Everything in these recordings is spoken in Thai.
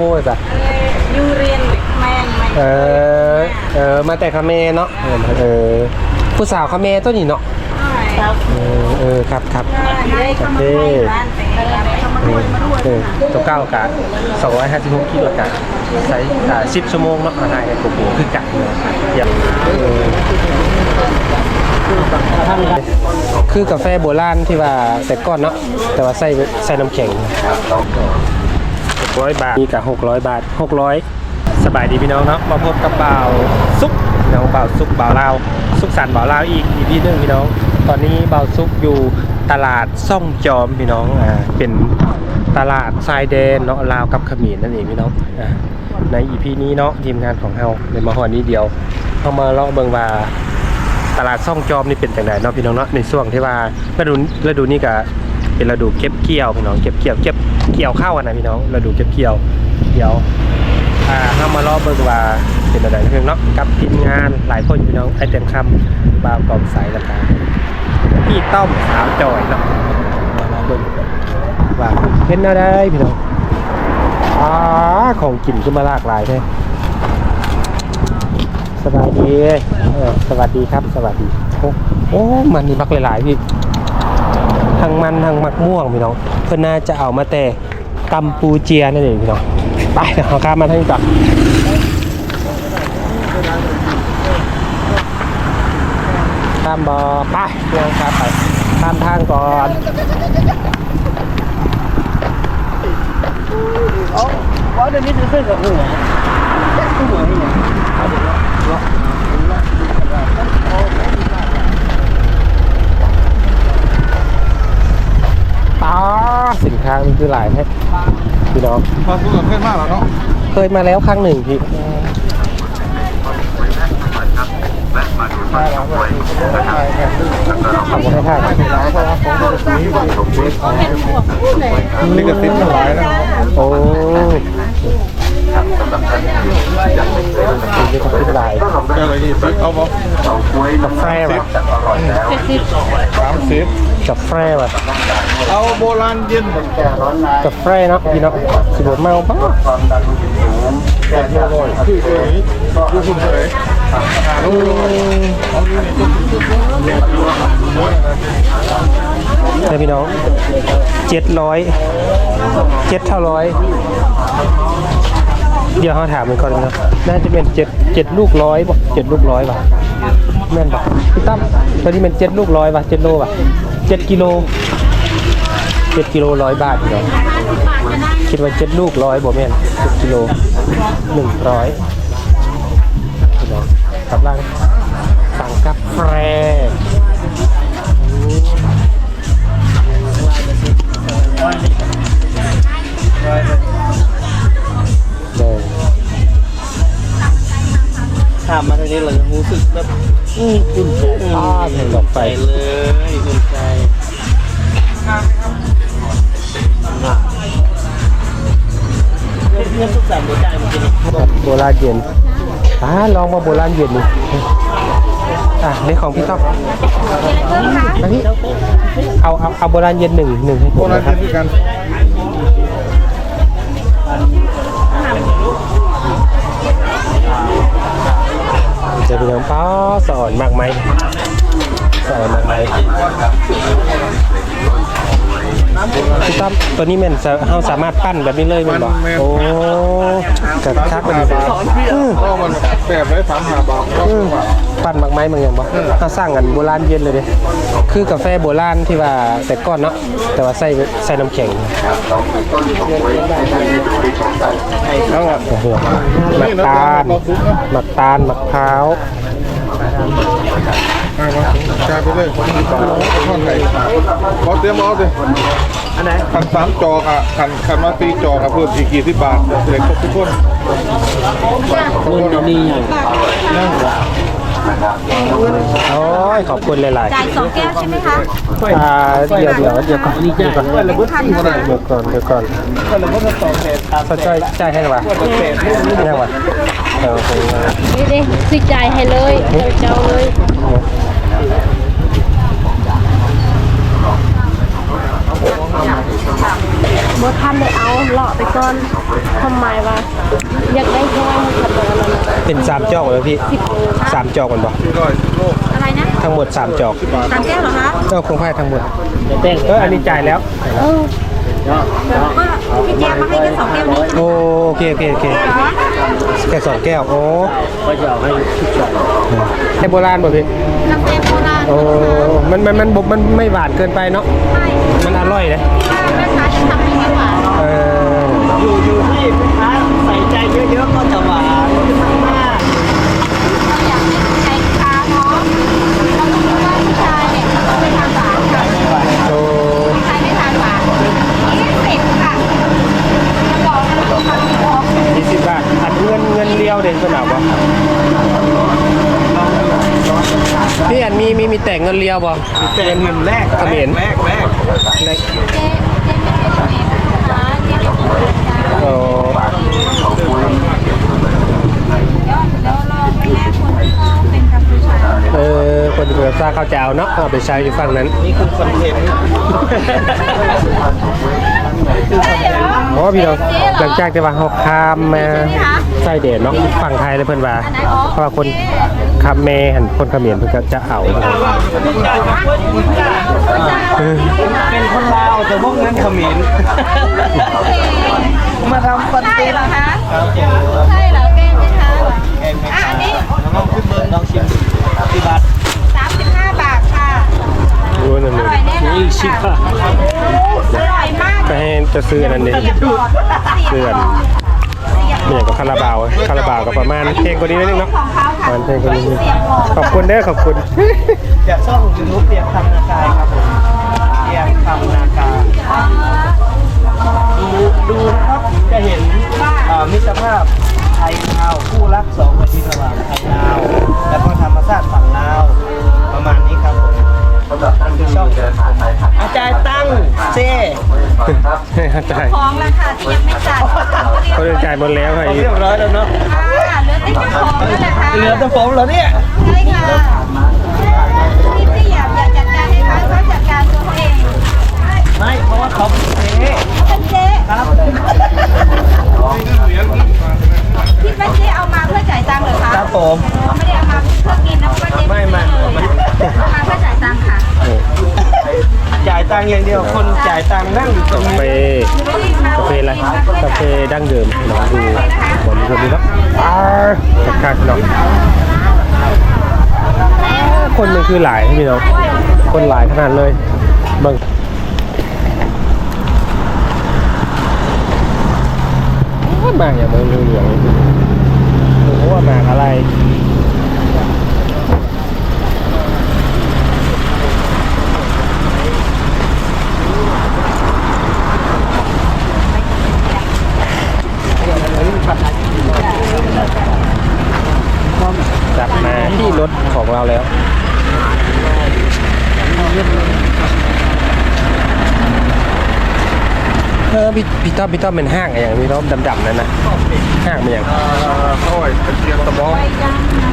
โว้ยแบบยูเรียนแมนไหมเออเออมาแต่คาเมเนาะเออเออผู้สาวคาเมตัวนี้เนาะครับเออเออครับครับได้เข้ามาคุยร้านแต่งร้านเข้ามาเอคุอยมาด้วยเออตัวเก้ากะสองร้อยห้าสิบหกกิโลกะใช้อ่าสิบชั่วโมงเนาะอาหารกูกูคือกะเนาะอย่างเออคือกาแฟโบราณที่ว่าแต่ก่อนเนาะแต่ว่าใส่ใส่น้ำแข็ง หกร้อยบาท นี่กับหกร้อยบาทหกร้อยสบายดีพี่น้องเนาะ มาพบกับบ่าวซุกพี่น้องบ่าวซุกบ่าวลาวซุกสันบ่าวลาวอีกอีพีหนึงพี่น้อง ตอนนี้บ่าวซุกอยู่ตลาดซ่องจอมพี่น้อง อ่า เป็นตลาดทรายแดนเนาะลาวกับเขมรนั่นเองพี่น้องอ่าในอีพีนี้เนาะทีมงานของเราเลยมาหอนี้เดียวเข้ามาเลาะเบิงว่าตลาดซ่องจอมนี่เป็นจังไดเนาะพี่น้องเนาะในช่วงที่ว่าฤดูฤดูนี้ก็ เป็นฤดูเก็บเกี่ยวพี่น้องเก็บเกี่ยวเก็บเกี่ยวข้าวอะนะพี่น้องฤดูเก็บเกี่ยวเดี๋ยวอ่าเข้ามารอเบิ่งว่าเป็นอะไรเพิ่งเนาะกับทีมงานหลายคนอยู่พี่น้องไอเต็มคำบาวกองใสแล้วกันพี่ต้อมสาวจอยเนาะมารอเบิ่งว่าเป็นอะไรพี่น้องอ่าของกินขึ้นมาหลากหลายเลยสวัสดี สวัสดีครับ สวัสดี โอ้โอ้มันนี่มักหลายๆพี่ ทั้งมันทั้งมักม่วงพี่น้องเพื่อนน่าจะเอามาแต่กัมพูเจียนั่นเองพี่น้องไปเดี๋ยวเราข้ามมาทางนี้ก่อนข้ามบอไปเรื่องครับไปข้ามทางก่อน có đến cái thứ là hửa cái hửa như này อ๋อสินค้ามันคือหลายแท้พี่น้องพอสู้กับเพื่อนมากแล้วเนาะเคยมาแล้วครั้งหนึ่งพี่ใช่แล้วใช่ครับทำให้ท่านนี่ก็ติดหลายนะโอ้ นี่ก็เป็นลายเจ้าอะไรยี่สิเอาบ่กาแฟว่ะสามสิบกาแฟว่ะเอาโบราณเย็นกาแฟเนาะพี่เนาะสิบเมาป่ะแปดโลร้อยคือตัวนี้ดูคุณเฉยอืมเดี๋ยพี่น้องเจ็ดร้อยเจ็ดเท่าร้อย เดี๋ยวเขาถามมันก่อนนะน่าจะเป็นเจ็ดเจ็ดลูกร้อยบ่เจ็ดลูกร้อยป่ะแม่นป่ะพี่ตั้มตอนนี้เป็นเจ็ดลูกร้อยป่ะเจ็ดโลป่ะเจ็ดกิโลเจ็ดกิโลร้อยบาทพี่น้องคิดว่าเจ็ดลูกร้อยบ่แม่นเจ็ดกิโลหนึ่งร้อยพี่น้องกลังสั่งกาแฟ นี้เราจะรู้สึกแบบอืมอุ่นใจอ้าเห็นดอกไฟใจเลยอุ่นใจเพื่อนเพื่อนทุกสามหัวใจมันจะมีโบราณเย็นอ่าลองมาโบราณเย็นนี่อะนี่ของพี่ต๊อกอันนี้เอาเอาเอาโบราณเย็นหนึ่งหนึ่งให้ผโบมราณนะคเย็รับนด้วยกัน จะเป็นน้องป้าสอนมากไหมสอนมากไหมพี่ต๊อกตัวนี้แม่นจะเราสามารถปั้นแบบนี้เลยแมั้ยบอกโอ้กัคักเป็นห้าบาทก็มันแปดไว้สามห้าบาทก็อืม ปั้นมากไหมมึงยังบอกถ้าสร้างกันโบราณเย็นเลยเดิคือกาแฟโบราณที่ว่าแต่ก่อนเนาะแต่ว่าใส่ใส่น้ำแข็งเอาอะโอ้โหหมักตาลหมักตาลหมักพร้าวเอามาจ่ายไปเลยคนที่บาททอดไข่ขอเตรียมเอาสิอันไหนขันสามจอกอะขันขันมาตีจอกอะเพิ่มอีกกี่สิบบาทเด็กครบทุกคนรุ่นนี้อย่าง โอ้ยขอบคุณหลายจ่ายสองแก้วใช่ไหมคะๆอ่าเดี๋ยวเดี๋ยวเดี๋ยวก่อนนี่ใจเพื่อนเราก็ทิ้งมาได้เดี๋ยวก่อนเดี๋ยวก่อนเพื่อนเราก็จะต่อเศษตามเขาจ่ายจ่ายให้หรอวะยังวะเออโอเคนี่ดิสิจ่ายให้เลยเดี๋ยวเจ้าเลย เบ่ทันได้เอาเลาะไปก่อนทำไมว่าอยากได้แค่ขัดตรงนั้นนะเป็นสามจอกเลยพี่สามจอกมันบ่อะไรนะทั้งหมดสามจอกสามแก้วเหรอคะเออคงไพ่ทั้งหมดจะแต้งเอออันนี้จ่ายแล้วเออก็พี่แก้วมาให้กันสองแก้วนี้โอโอเคโอเคโอเคแค่สองแก้วโอ้ก็จะเอาให้ทุกจอกให้โบราณบ่พี่กาแฟโบราณโอ้มันมันมันบ่มันไม่หวานเกินไปเนาะใช่มันอร่อยนะแที่ลูกค้าใส่ใจเยอะๆก็จะหวานมากเราอยากให้ใจลูกค้าเนาะเราต้องรู้ว่าผู้ชายเนี่ยเขาต้องไม่ทานหวานค่ะโอ้ผู้ชายไม่ทานหวานนี่เสร็จค่ะจะบอกนะลูกค้าที่บอกยี่สิบบาทอันเงินเงินเดียวเด่นเป็นหนาวบ่พี่อันมีมีมีแต่งเงินเลียวบ่ๆแต่เงินแรกเขมร แรกแรกในเจ๊เจ๊ไม่เป็นเมนนะคะเจ๊เป็นคนจ้า โอ้ เดี๋ยวเดี๋ยวรอไป แรกคนที่เขาเป็นกัมพูชาเออคนที่เปิดซาข้าวเจ้าเนาะเอาไปใช้อยู่ฝั่งนั้นนี่คือคอนเทนต์ใช่เหรอเพราะว่าพี่น้องหลังจากที่ว่าเขาข้ามมาใส่เดนเนาะฝั่งไทยเลยเพิ่นว่าเพราะว่าคนขับเมหันคนเขมรเพิ่นก็จะเอาเออเป็นคนลาวแต่พวกนั้นเขมรมาทำคอนเทใช่นต์เหรอคะครับผมใช่ แกงแม่อะอันนี้แล้วก็ขึ้นเบอร์ลองชิมที่บัตร35บาทค่ะรู้นั่นอนี่ร่อยแน่นอนค่ะอร่อยมากก็ให้จะซื้อนั่นดิเสียบหลอดเสียบหลอดเสียบหลเนี่อยก็คาราบาวคาราบาวก็ประมาณเพลงกว่านี้นิดนึงเนาะของเขาประค่ะมาณเพลงกว่านี้นิดนึงขอบคุณเด้อขอบคุณ จากช่องยูทูบเปียกคำนากายครับผมเปียกคำนากายดูดูครับจะเห็นอ่ามิตรภาพ ทยลาวคู่รักสองประเทศระหว่างไทยลาวแล้วก็ธรรมชาติฝั่งลาวประมาณนี้ครับผมนั่นคือช่องอาจารย์ตั้งเจให้จ่ายของราคาที่ยังไม่จ่ายเขาจะจ่ายหมดแล้วค่ะเรียบร้อยแล้วเนาะค่ะเหลือแต่เจ้าของนั่นแหละค่ะเหลือแต่ผมเหรอเนี่ยใช่ค่ะพี่พี่อยากอยากจัดการให้เขาเขาจัดการตัวเขาเองไม่เพราะว่าเขาเป็นเจเขาเป็นเจ๊ครับ พี่ป้าเจ๊เอามาเพื่อจ่ายตังค์เหรอคะครับผมเขาไม่ได้เอามาเพื่อกินนะเพราะว่าเจ๊ไม่ไม่เอามาเพื่อจ่ายตังค์ค่ะจ่ายตังค์อย่างเดียวคนจ่ายตังค์นั่งอยู่ตรงกานี้แฟกาแฟอะไรกาแฟดั้งเดิมเนาะดูผลคนนี้เนาะอ้าวคักๆเนาะคนมันคือหลายพี่น้องคนหลายขนาดเลยเบิ่ง มาอย่างเบิ่งเหลืองๆโอ้โหว่ามาอะไร กลับมาที่รถของเราแล้ว เออพี่พี่ ต้อมพี่ต้อมเป็นห้างอะไรอย่างพี่ต้อมดำๆนั่นนะห้างเป็นอย่างเขาไอ้ตะเกียงกระบอก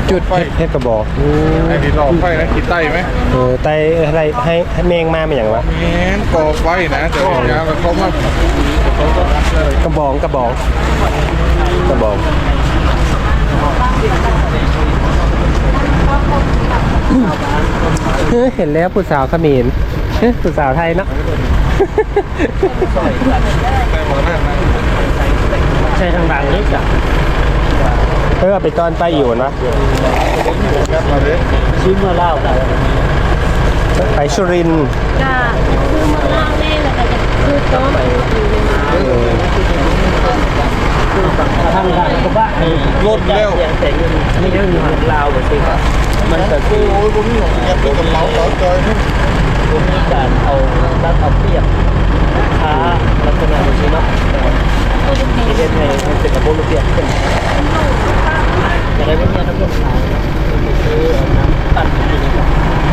จุดเพชรเพชรกระบอกอืมไอ้ที่หลอกไฟนะขีดไต้ไหมเออไตอะไรให้ให้เมงมาเป็นอย่างวะแม้นก่อไฟนะแต่ว่ายามันเขามากกระบองกระบองกระบองเฮ้ยเห็นแล้วผู้สาวเขมรเฮ้ยผู้สาวไทยเนาะ แต่หมดนั่นนะใช่ทางดังนี่จ้ะเออไปตอนไปอยู่นะแค่มาเลยชิ้นมาเล่ากันไปสุรินทร์ก็คือมาเล่าแน่แล้วก็จะคือต้มอยู่ในน้ำเออทางดังก็บ้ารถเร็วเสียงแต่ยังไม่ยังอยู่ทางลาวแบบนี้มันก็คือโอ้ยผมนี่ของแกตัวกับเล้าเล้าจ อยผมมีการเอารัดเอาเปรียบค้าลักษณะแบบนี้เนาะที่เล่นในมันเป็นระบบระเบียบขึ้นอย่างไรพวกนี้นักเรียนขายคือน้ำปั่นที่นี่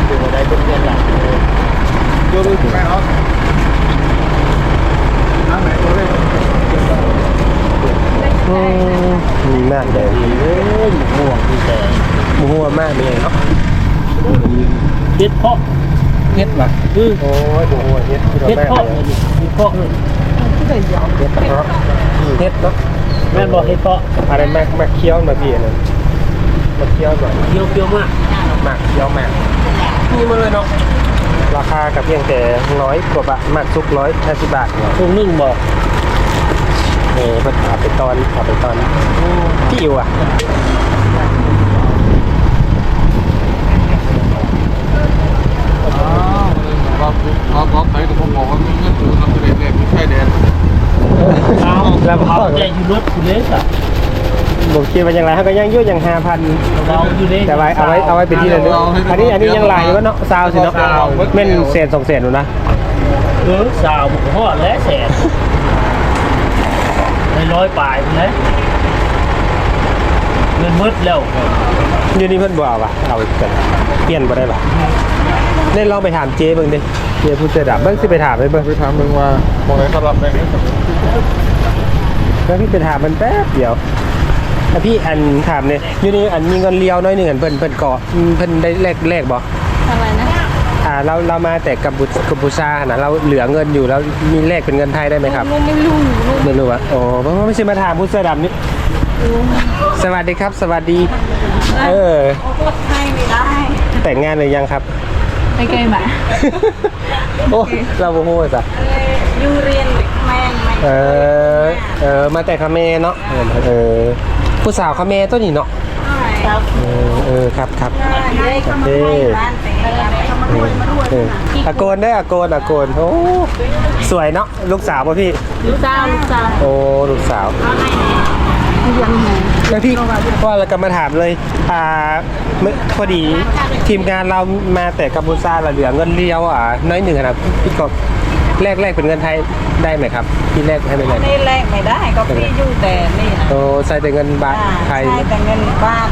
ดูได้เป็นเงินหลักเลยดูดูแม่เอาน้ำไหนตัวเล็กอืมมีมากเลยเอ้ยม่วงดีแต่มัวมากมีไงเนาะเด็ดเพาะ เฮ็ดว่ะโอ้ยโอ้ยเฮ็ดที่เราเฮ็ดแม่เพาะเลยเฮ็ดเพาะเลยเฮ็ดเพาะเฮ็ดเนาะแม่นบอกเฮ็ดเพาะอะไรแม็กแม็กเคี้ยวมาพี่อันนั้นแม็กเคี้ยวหน่อยเคี้ยวเคี้ยวมากหมากเคี้ยวหมากมีมาเลยเนาะราคากับเพียงแต่ร้อยกว่าบาทหมากซุกร้อยห้าสิบบาทเนาะตรงนึ่งบอกเออเพิ่นเอาไปตอนเอาไปตอนพี่อิวอะ เราเราเราไปกับผมบอกว่ามีเงินถือเราจะได้แลกไม่ใช่แดนเอาแล้วพอใจอยู่รถคุณเล็กอะผมคิดว่าอย่างไรเขาก็ยังอยุ่ยังห้าพันเราอยู่ในแต่ไว้เอาไว้เอาไว้เป็นที่ระลึกอันนี้อันนี้ยังหลายอยู่วะเนาะซาวสิเนาะแม่นเศษสองเศษอยู่นะเออสาวบุกพ่อและแสนในร้อยปลายพุ่นแหละเงินมืดแล้ว อยู่นี่เพิ่นบ่เอาว่ะเอาอีกกันเปลี่ยนบ่ได้ป่ะเล่นลองไปถามเจ๊เบิ่งดิเจ๊ผู้เสื้อดำเบิ่งสิไปถามไปเบิ่งไปถามมึงว่ามองไหนเขารับได้ไหมแล้วพี่ไปถามมันแป๊บเดียวแล้วพี่อันถามเนี่ยอยู่นี่อันมีเงินเลี้ยวน้อยหนึ่งอันเพิ่นเพิ่นเกาะอืมเพิ่นได้แลกแลกบ่อะไรนะอ่าเราเรามาแต่กัมพูกัมพูชานะเราเหลือเงินอยู่แล้วมีแลกเป็นเงินไทยได้ไหมครับลูกไม่รู้ลูกไม่รู้อะโอ้เพราะว่าไม่ใช่มาถามผู้เสื้อดำนี่ สวัสดีครับ สวัสดี เออให้ไม่ได้ แต่งงานหรือยังครับ ไม่เคยมาโอ้เราโมโหสัยูเรียนแม่งไม่เออเออมาแต่คาเมเนาะเออผู้สาวคาเมตัวนี้เนาะครับเออเออครับครับได้เข้ามาด้วยบ้านแต่เข้ามาด้วยมาด้วยเอออาโกนได้ออาโกนอาโกนโอ้สวยเนาะลูกสาวป่ะพี่ ลูกสาวลูกสาวโอ้ลูกสาว ยังไงแล้วพี่ว่าเราก็มาถามเลย อ่าเมื่อพอดีทีมงานเรามาแต่กัมพูชาเราเหลือเงินเลี้ยวอะน้อยหนึ่งนะครับพี่กบแรกแรกเป็นเงินไทยได้ไหมครับพี่แรกให้ไหมเลยนี่แลกไม่ได้ก็พี่อยู่แต่นี่นะโอ้ใส่แต่เงินบาทไทยใช่แต่เงินบาท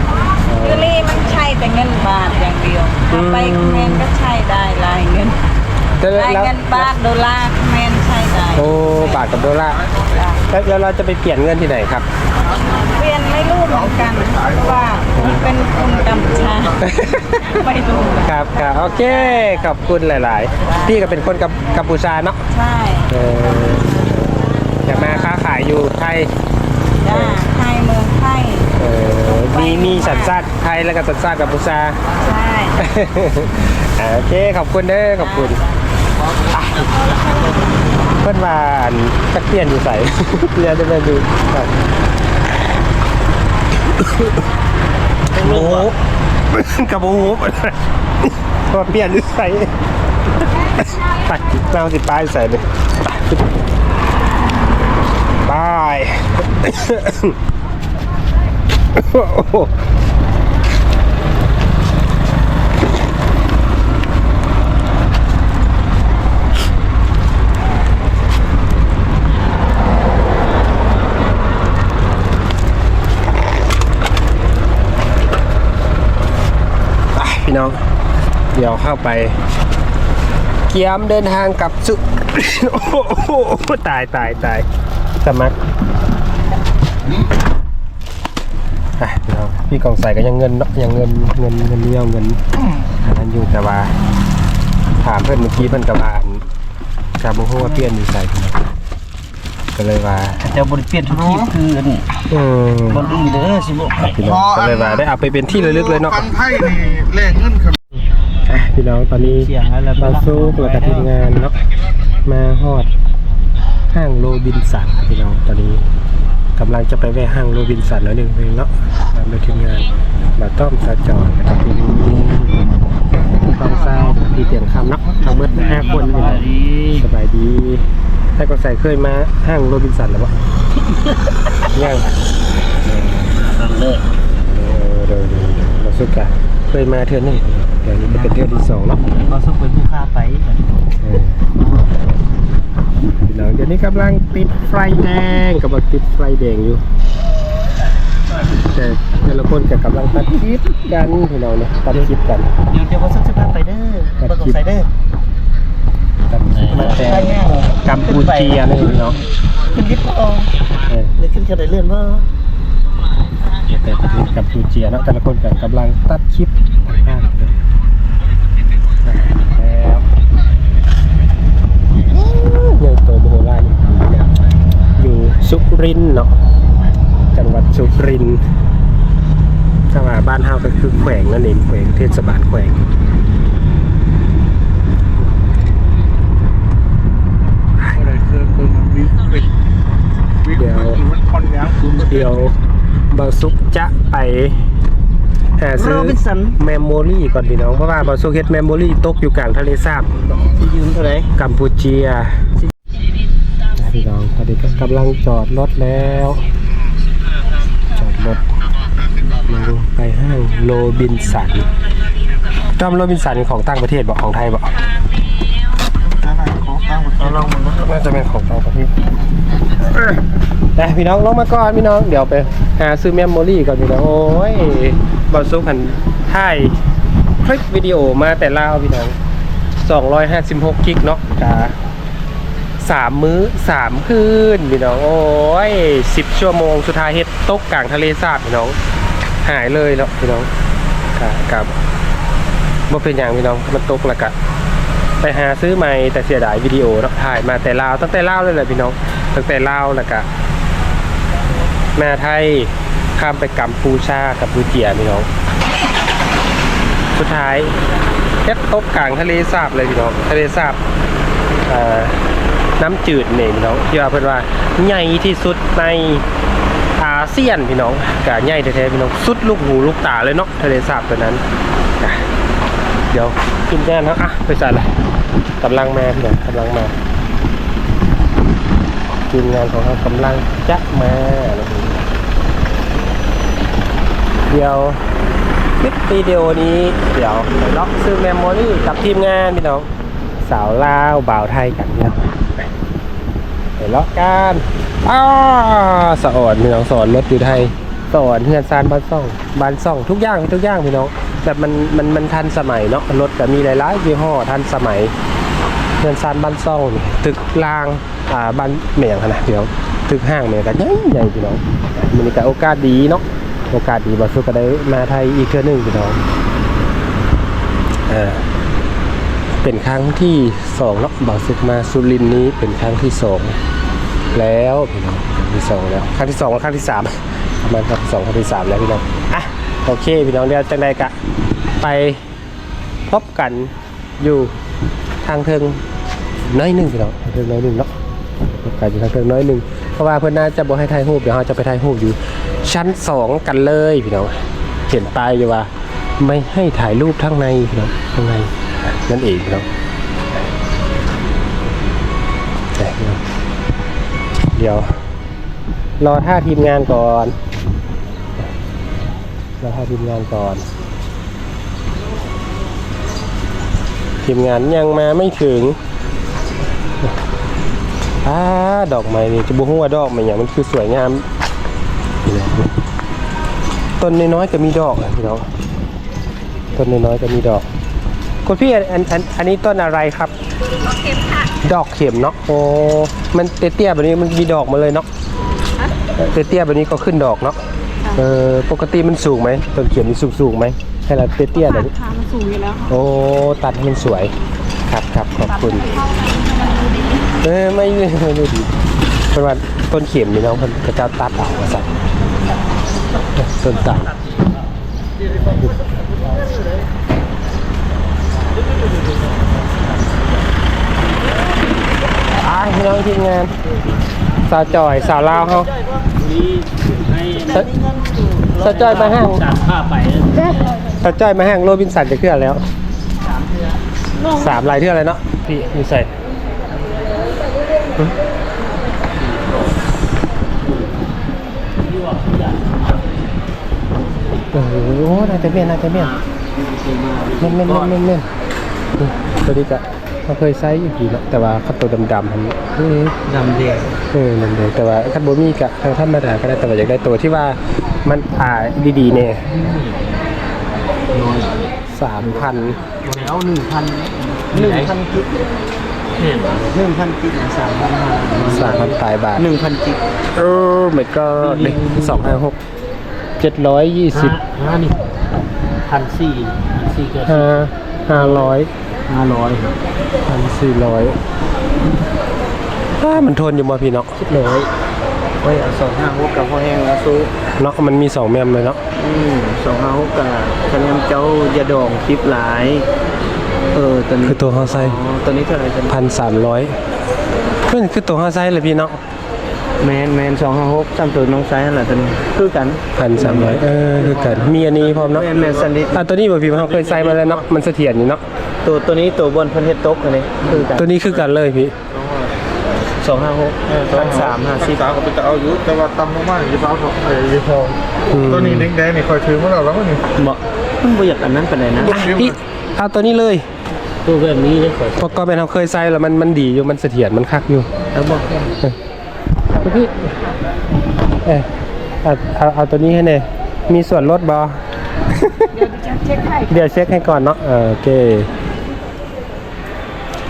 ยูรี่มันใช่แต่เงินบาทอย่างเดียวถ้าไปเมนก็ใช่ได้ลายเงินแล้วลายแล้วเงินบาทดอลลาร์เมนใช่ได้ โอ้บาทกับดอลลาร์แล้วแล้วเราจะไปเปลี่ยนเงินที่ไหนครับเปลี่ยนไม่รู้เหมือนกันเพราะว่ามันเป็นคนกัมพูชาไม่รู้ครับครับโอเคขอบคุณหลาย ๆ พี่ก็เป็นคนกัมกัมพูชาเนาะใช่เอออยากมาค้าขายอยู่ไทยจ้าไทยเมืองไทยเออมีมีสัญชาติไทยแล้วก็สัญชาติกัมพูชา ใช่ อ่าโอเคขอบคุณเด้อขอบคุณอะ เพื่อนมาอันจักเปลี่ยนอยู่ใส่เปลี่ยนได้ไหมดูครับโอ้โหกับโอ้โหว่าเปลี่ยนอยู่ใส่ไปเราสิป้ายใส่เลยบาย โอ้โห ไป พี่น้อง เดี๋ยวเข้าไป เกียมเดินทางกับสุ โอ้โหตายตายตายสมัครอะพี่น้องพี่กองใส่ก็ยังเงินเนาะยังเงินเงินเงินเลี้ยวเงินอันนั้นอยู่แต่ว่าถามเพื่อนเมื่อกี้เพื่อนกับอ่านกับโมโหว่าเปลี่ยนอยู่ใส่ ก็เลยว่าแต่บริเปลี่ยนทุกทีคืออันนี้อืมบนอื่นเด้อสิบอกพี่น้องก็เลยว่าได้เอาไปเป็นที่ระลึกเลยเนาะ ฟังไทยนี่แลกเงินครับ อะพี่น้องตอนนี้เสียงอะไรเราสู้ตัวกับทีมงานเนาะมาฮอดห้างโรบินสันพี่น้องตอนนี้กำลังจะไปแวะห้างโรบินสันแล้วหนึ่งเพลงเนาะตามโดยทีมงานมาต้อมสาจรนะครับพี่กองทรายพี่เตียงคำเนาะทั้งหมดห้าคนนี่แหละสบายดี ถ้าก็ใส่เคยมาห้างโรบินสันหรือเปล่ายังเลิกเออเดี๋ยวเดี๋ยวเดี๋ยวเราสุดกันเคยมาเทือนหนึงเดี๋ยวนี้จะเป็นเทือนที่สองเนาะเขาส่งเป็นผู้ค้าไปเออพี่น้องเดี๋ยวนี้กำลังติดไฟแดงกำลังติดไฟแดงอยู่แต่แต่ละคนก็กำลังตัดคลิปกันพี่น้องเนี่ยตัดคลิปกันเดี๋ยวเดี๋ยวเขาส่งสภาพไปเด้อเปิดกองใส่เด้อ แต่มาแต่กัมพูเชียอะไรยเนาะขึ้นลิปต์เอาหรือขึ้นกระไดเลื่อนว่าแต่ประเทศกัมพูเชียนะแต่ละคนกับกำลังตัดคลิปต่างๆเลยแล้วยังตัวโบราณอยู่สุรินเนาะจังหวัดสุรินถ้าว่าบ้านเฮาก็คือแขวงนั่นเองแขวงเทศบาลแขวง มันวิวิวิเดี๋ยวมันคอนยังคือมันเดี๋ยวบางซุกจะไปหาซื้อ Robinson เมมโมรี่ก่อนพี่น้องเพราะว่าบางซุกเฮ็ดเมมโมรี่ตกอยู่กลางทะเลสาบที่ยืมเท่าไหร่กัมพูเชียพี่น้องตอนนี้ก็กำลังจอดรถแล้ว จอดรถมาดูไปห้างโรบินสันจอมโรบินสันของต่างประเทศบอกของไทยบอกอะไร ของตั้งหมดลองมันก็น่าจะเป็นของต่างประเทศแต่พี่น้องลงมาก่อนพี่น้อง เดี๋ยวไปหาซื้อเมมโมรี่ก่อนพี่น้องโอ้ยบอลซุกหันถ่ายคลิปวิดีโอมาแต่ลาวพี่น้อง256กิกเนาะจ้าสามมื้อสามคืนพี่น้องโอ้ยสิบชั่วโมงสุดท้ายเฮ็ดตกกลางทะเลสาบพี่น้อง หายเลยเนาะพี่น้องครับครับบ่เป็นอย่างพี่น้องมันตกแล้วก็ ไปหาซื้อใหม่แต่เสียดายวิดีโอเนาะถ่ายมาแต่ลาวตั้งแต่ลาวเลยแหละพี่น้องตั้งแต่ลาวแล้วก็มาไทยข้ามไปกัมพูชากับบูเจียพี่น้อง สุดท้ายเฮ็ดตกกลางทะเลสาบเลยพี่น้องทะเลสาบน้ำจืดเนี่ยพี่น้องที่ว่าเพิ่นว่าใหญ่ที่สุดในอาเซียนพี่น้องกะใหญ่แท้ๆพี่น้องสุดลูกหูลูกตาเลยเนาะทะเลสาบตัวนั้นอะ เดี๋ยวกินแน่นะอะไปใส่ละกำลังมาพี่น้องกำลังมาทีมงานของเขากำลังจะมาเดี๋ยวคลิปวิดีโอนี้เดี๋ยวล็อกซื้อเมมโมรี่กับทีมงานพี่น้องสาวลาวบ่าวไทยกันเนี่ยไปล็อกกันอ้าสอนพี่น้องสอนรถอยู่ไทย สอนเฮือนซานบ้านซ่องบ้านซ่องทุกอย่างทุกอย่างพี่น้องแบบมันมันมันทันสมัยเนาะรถก็มีหลายๆยี่ห้อทันสมัยเฮือนซานบ้านซ่องนี่ตึกรางอ่าบ้านเมียงขนาดพี่น้องตึกห้างเมียงกันใหญ่ใหญ่พี่น้องมันก็โอกาสดีเนาะโอกาสดีบอสุก็ได้มาไทยอีกเทื่อหนึงพี่น้องเออเป็นครั้งที่สองแล้วบอสุกมาสุรินนี้เป็นครั้งที่สองแล้วพี่น้องครั้งที่สองแล้วครั้งที่สองและครั้งที่สาม ประมาณครั้งที่สองครั้งที่สามแล้วพี่น้องอะโอเคพี่น้องเดี๋ยวจังใดกะไปพบกันอยู่ทางเทิงน้อยหนึ่งพี่น้องทางเทิงน้อยหนึ่งเนาะพบกันอยู่ทางเทิงน้อยหนึ่งเพราะว่าเพื่อนน่าจะบอกให้ถ่ายรูปเดี๋ยวเราจะไปถ่ายรูปอยู่ ชั้นสองกันเลยพี่น้องเขียนป้ายอยู่ว่าไม่ให้ถ่ายรูปข้างในพี่น้องข้างในนั่นเองพี่น้องแต่พี่น้องเดี๋ยวรอท่าทีมงานก่อน รอท่าทีมงานก่อน ทีมงานยังมาไม่ถึงอ่าดอกไม้นี่จะบุ้งว่าดอกไม้อย่างมันคือสวยงามต้นน้อยๆก็มีดอกอะพี่น้องต้นน้อยๆก็มีดอกคุณพี่อันอันอันอันนี้ต้นอะไรครับเข็มค่ะ ดอกเข็มเนาะโอ้มันเตี้ยๆแบบนี้มันมีดอกมาเลยเนาะเตี้ยๆแบบนี้ก็ขึ้นดอกเนาะ เออปกติมันสูงไหมต้นเข็มนี่สูงสูงๆไหมให้เราเตี้ยๆแบบนี้ค่ะมันสูงอยู่แล้วโอ้ตัดให้มันสวย ครับครับขอบคุณเออไม่ไม่ไม่ดูดีเป็นว่าต้นเข็มนี่เนาะมันกระเจ้าตัดเอามาใส่ต้นตัดอ่าพี่น้องทีมงานสาวจอยสาวลาวเขาสาว สาวจอยมาห้างสามผ้าไปสาวจอยมาห้างโรบินสันจะเคลื่อนแล้วสามลายเท่าไรเนาะพี่มีใส่โอ้โหน่าจะเมียนน่าจะเมียนเม่นเม่นเม่นเม่นเม่นนี่ตัวนี้ก็ เขาเคยใช้อยู่กี่เนาะแต่ว่าเขาตัวดำๆอันนี้เอ้ยดำเดียเออนั่นเลยแต่ว่าคันโบมีกะทางธรรมดาก็ได้แต่ว่าอยากได้ตัวที่ว่ามันอ่าดีๆเนี่ยสามพันแล้วหนึ่งพันหนึ่งพันกิกหนึ่งพันกิกสามพันห้าสามพันปลายบาทหนึ่งพันกิกโอ้ไม่ก็เด็กสองห้าหกเจ็ดร้อยยี่สิบห้านี่พันสี่พันสี่เกินห้าห้าร้อย ห้าร้อยพันสี่ร้อยถ้ามันทนอยู่มาพี่เนาะคิดร้อยโอ้ยเอาสองห้าหกกับพ่อแห้งแล้วสู้เนาะมันมีสองแมมเลยเนาะอืมสองห้าหกกับคะแนนเจ้ายาดองทิปหลาย เออตัวนี้คือตัวฮาไซอ๋อตัวนี้เท่าไหร่ตันพันสามร้อยเพื่อนคือตัวฮาไซเลยพี่เนาะแมนแมนสองห้าหกจำตัวน้องไซส์นั่นแหละตัวนี้คือกันพันสามร้อยเออคือกันมีอันนี้พร้อมเนาะแมนแมนสันนิษอะตัวนี้บ่พี่เขาเคยใส่มาแล้วเนาะมันเสถียรอยู่เนาะ ตัวตัวนี้ตัวบนเพันเฮดตกอันนี้คือกันตัวนี้คือกันเลยพี่สองห้าหกพันสามห้าสิบสาวก็ไปจะเอาอยู่แต่ว่าตำมากๆยี่สาวของไอ้ยี่ทองอืมตัวนี้แดงๆนี่คอยถือมาแล้วแล้วนี่เหมาะมันบ่อยากอันนั้นไปไหนใดนะพี่เอาตัวนี้เลยตัวแบบนี้เลยขอเพราะก็เป็นเขาเคยใส่แล้วมันมันดีอยู่มันเสถียรมันคักอยู่แล้วบอกพี่เออเอาเอาเอาตัวนี้ให้หน่อยมีส่วนลดบอเช็คให้เดี๋ยวเช็คให้ก่อนเนาะเออโอเค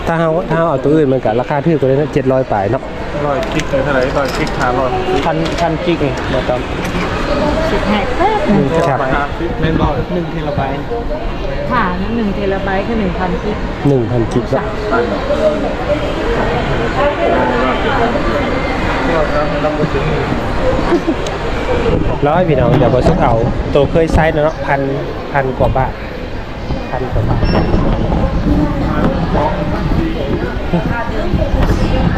ถ้าเขาถ้าเขาเอาตัวอื่นมันกับราคาถือกว่านี้นะเจ็ดร้อยปลายเนาะร้อยคลิกเลยเท่าไหร่ร้อยคลิกหาร้อยพันพันจิกไงมาตามเช็คให้แป๊บอืมครับหาคลิกเล่นร้อยหนึ่งเทราไบต์ค่ะนั่นหนึ่งเทราไบต์คือหนึ่งพันกิกหนึ่งพันกิกละร้อยพี่น้องเดี๋ยวบอสุกเอาตัวเคยใช้เนาะพันพันกว่าบาทพันกว่าบาท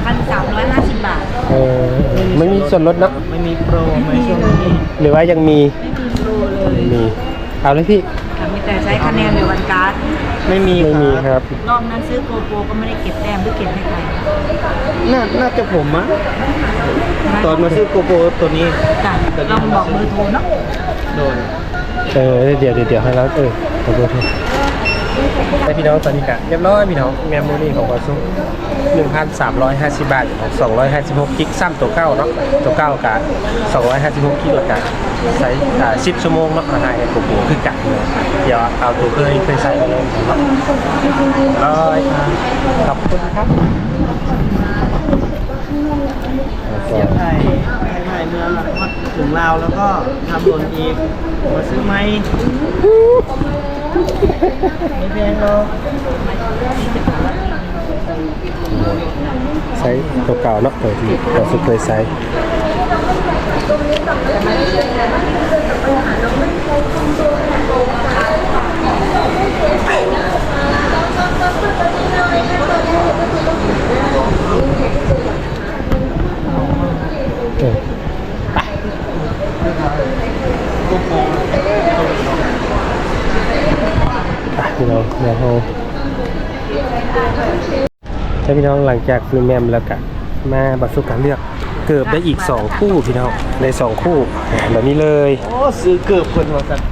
พันสามร้อยห้าสิบบาท เออไม่มีส่วนลดเนาะไม่มีโปรไม่ช่วงนี้หรือว่ายังมีไม่มีโปรเลยมีเอาเลยพี่ค่ะมีแต่ใช้คะแนนในวันการ์ดไม่มีไม่มีครับ รอบนั้นซื้อโกโปรก็ไม่ได้เก็บแต้มหรือเก็บให้ใครน่าน่าจะผมมั้งตอนมาซื้อโกโปรตัวนี้จ้ะลองบอกเบอร์โทรเนาะโดนเออเดี๋ยวเดี๋ยวเดี๋ยวให้แล้วเออขอโทษ ทีได้พี่น้องตอนนี้กะเรียบร้อยพี่น้องแมมโมรี่ของบอสุก1,350บาทของ256กิกซ้ำตัวเก้าเนาะตัวเก้ากะ256กิกละกันใช้อ่า10ชั่วโมงเนาะอะไรกูกูคือกันเดี๋ยวเอาตัวเคยเคยใช้มาเลยเนาะร้อยขอบคุณครับเสียไทยไทยเมือมาถึงลาวแล้วก็ทำหล่นอีกมาซื้อไหม ม่แพงหรอกใช้ตัวเก่าเนาะตัวที่บอสุดเคยใช้เออไปพี่น้องเดี๋ยวเราถ้าพี่น้องหลัง จากซื้อแมมแล้วก็มาบัตรสุการเลือกเกือบได้อีก 2 คู่พี่น้องได้2คู่แบบนี้เลยโอ้ซื้อเกือบคนหัวสัตว์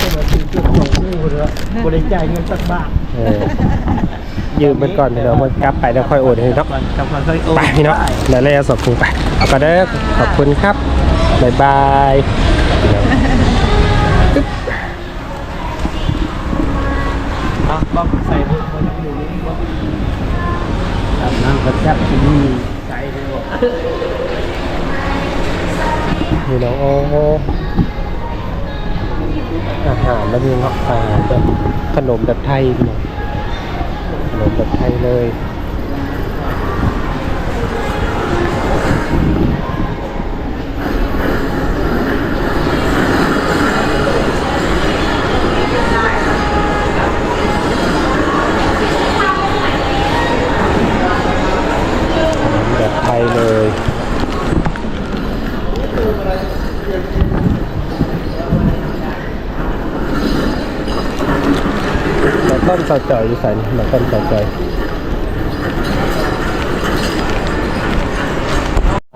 ก็มาซื้อเกือบสองคู่เลยบริจ่ายเงินสักบาทเออยืมมันก่อนเดี๋ยวมันกลับไปแล้วค่อยโอนให้เนาะก่อนกำลังเคยโอนไปพี่น้องเดี๋ยวเราจะสอบคุณไปเอาก็ได้อขอบคุณครับบ๊ายบายพี่น้องอะบ๊อบใส่พวกคนอยู่นี่บ๊อบอาบ น้ำกระแทบที่นี่ใจเลยบอกพี่น้องโอ้โหอาหารแล้วมีเงาะป่าแบบขนมแบบไทยพี่องขนมแบบไทยเลย แบบไทย เลยเราต้นสาวจอยอยู่ใส่นี่เราต้นสาวจอย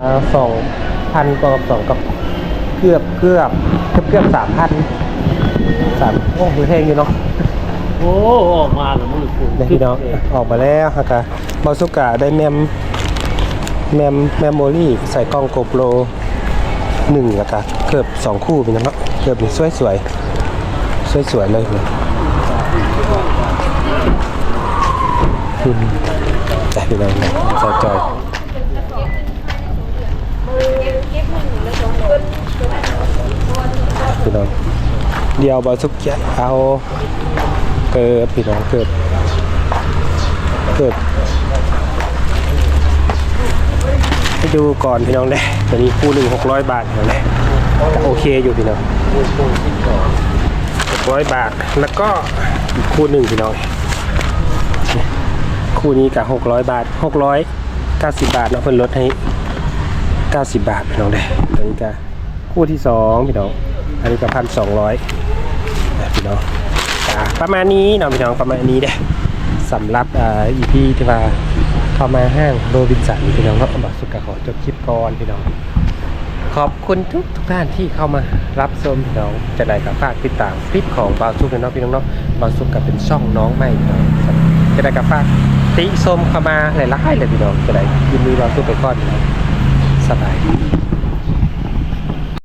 อ่าสองพันกว่ากับสองกับเกือบเกือบเกือบเกือบสามพันสามโอ้มือแห้งอยู่เนาะโอ้ ออกมาแล้วมือกูเนี่ยพี่น้องออกมาแล้วฮะค่ะบอสุกะได้แมม แมมแมมโมรี่ใส่กล้องโกโปรหนึ่งแล้วก็เกือบสองคู่พี่น้องเนาะเกือบสวยสวยสวยสวยๆเลยเนี่ยแต่พี่น้องเนี่ยสาวจอยพี่น้องเดียวบอสุกเอาเกิดพี่น้องเกิด เกิดให้ดูก่อนพี่น้องเลยตัวนี้คู่หนึ่งหกร้อยบาทพี่เลยก็โอเคอยู่พี่น้องหกร้อยบาท แล้วก็อีกคู่หนึ่งพี่น้องคู่นี้กับหกร้อยบาทหกร้อยเก้าสิบบาทเนาะเพิ่นลดให้เก้าสิบบาทพี่น้องเลยตัวนี้ก็คู่ที่สองพี่น้องอันนี้ก็พันสองร้อยพี่น้องประมาณนี้เนาะพี่น้องประมาณนี้เด้สำหรับอ่าอีพีที่ว่า เข้ามาห้างโรบินสันพี่น้องเนาะบาสุกขอจบคลิปก่อนพี่น้อง ขอบคุณทุกทุกท่านที่เข้ามารับชมพี่น้องจะได้กับฝากติดตามคลิปของบาวซุกเนาะพี่น้องเนาะบาวซุกกับเป็นช่องน้องใหม่พี่น้องจะได้กับฝากติชมเข้ามาหลายๆเลยพี่น้องจะได้ยินดีบาวซุกไปก่อนพี่น้องสบายดี